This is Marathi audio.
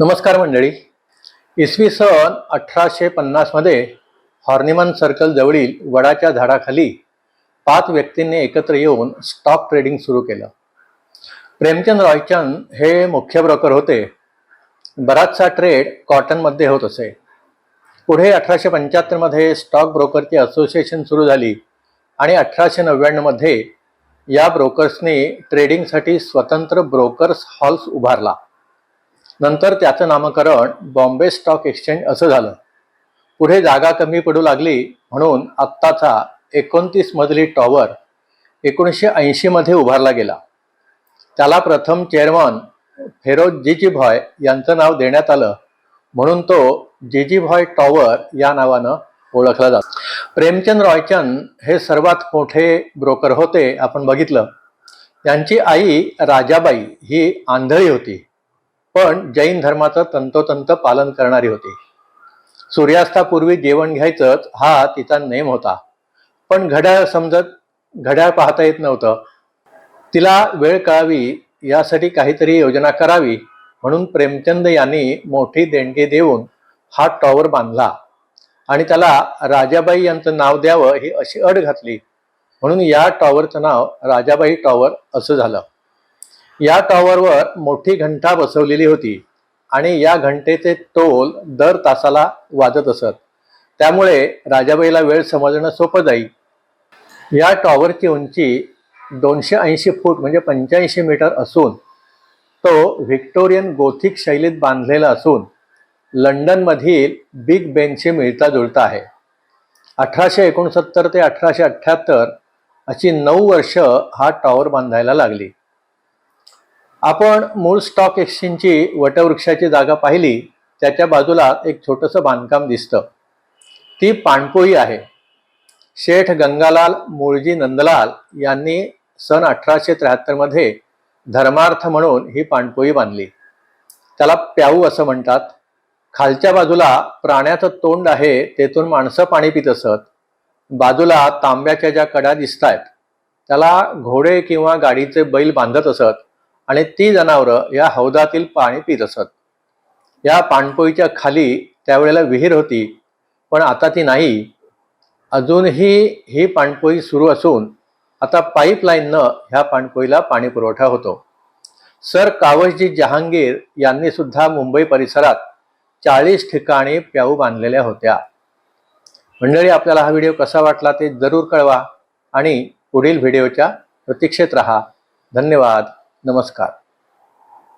नमस्कार मंडळी. इसवी सन अठराशे पन्नासमध्ये हॉर्निमन सर्कल जवळील वडाच्या झाडाखाली पाच व्यक्तींनी एकत्र येऊन स्टॉक ट्रेडिंग सुरू केलं. प्रेमचंद रॉयचंद हे मुख्य ब्रोकर होते. बराचसा ट्रेड कॉटनमध्ये होत असे. पुढे अठराशे पंच्याहत्तरमध्ये स्टॉक ब्रोकरची असोसिएशन सुरू झाली आणि अठराशे नव्याण्णवमध्ये या ब्रोकर्सनी ट्रेडिंगसाठी स्वतंत्र ब्रोकर्स हॉल्स उभारला. नंतर त्याचं नामकरण बॉम्बे स्टॉक एक्सचेंज असं झालं. पुढे जागा कमी पडू लागली म्हणून आत्ताचा एकोणतीस मजली टॉवर एकोणीसशे ऐंशीमध्ये उभारला गेला. त्याला प्रथम चेअरमन फेरोज जिजीभॉय यांचं नाव देण्यात आलं. म्हणून तो जिजीभॉय टॉवर या नावानं ओळखला जातो. प्रेमचंद रॉयचंद हे सर्वात मोठे ब्रोकर होते आपण बघितलं. त्यांची आई राजाबाई ही आंधळी होती. पण जैन धर्माचं तंतोतंत पालन करणारी होती. सूर्यास्तापूर्वी जेवण घ्यायचंच हा तिचा नेम होता. पण घड्याळ समजत घड्याळ पाहता येत नव्हतं. तिला वेळ कळावी यासाठी काहीतरी योजना करावी म्हणून प्रेमचंद यांनी मोठी देणगी देऊन हा टॉवर बांधला. आणि त्याला राजाबाई यांचं नाव द्यावं ही अशी अट घातली. म्हणून या टॉवरचं नाव राजाबाई टॉवर असं झालं. या टॉवरवर मोठी घंटा बसवलेली होती आणि या घंटेचे टोल दर तासाला वाजत असत. त्यामुळे राजाबाईला वेळ समजणं सोपं जाईल या टॉवरची उंची दोनशे ऐंशी फूट म्हणजे पंच्याऐंशी मीटर असून तो व्हिक्टोरियन गोथिक शैलीत बांधलेला असून लंडनमधील बिग बेनशी मिळता जुळता आहे. अठराशे एकोणसत्तर ते अठराशे अठ्ठ्याहत्तर अशी नऊ वर्ष हा टॉवर बांधायला लागली. आपण मूळ स्टॉक एक्सचेंजची वटवृक्षाची जागा पाहिली त्याच्या बाजूला एक छोटंसं बांधकाम दिसतं. ती पाणपोई आहे. शेठ गंगालाल मूळजी नंदलाल यांनी सन अठराशे त्र्याहत्तरमध्ये धर्मार्थ म्हणून ही पाणपोई बांधली. त्याला प्याऊ असं म्हणतात. खालच्या बाजूला प्राण्याचं तोंड आहे तेथून माणसं पाणी पित असत. बाजूला तांब्याच्या ज्या कडा दिसत आहेत त्याला घोडे किंवा गाडीचे बैल बांधत असत. आणि ती जनावरं या हौदातील पाणी पित असत. या पाणपोईच्या खाली त्यावेळेला विहीर होती पण आता ती नाही. अजूनही ही पाणपोई सुरू असून आता पाईपलाईननं ह्या पाणपोईला पाणी पुरवठा होतो. सर कावसजी जहांगीर यांनी सुद्धा मुंबई परिसरात चाळीस ठिकाणी प्याऊ बांधलेल्या होत्या. मंडळी आपल्याला हा व्हिडिओ कसा वाटला ते जरूर कळवा आणि पुढील व्हिडिओच्या प्रतीक्षेत राहा. धन्यवाद. नमस्कार.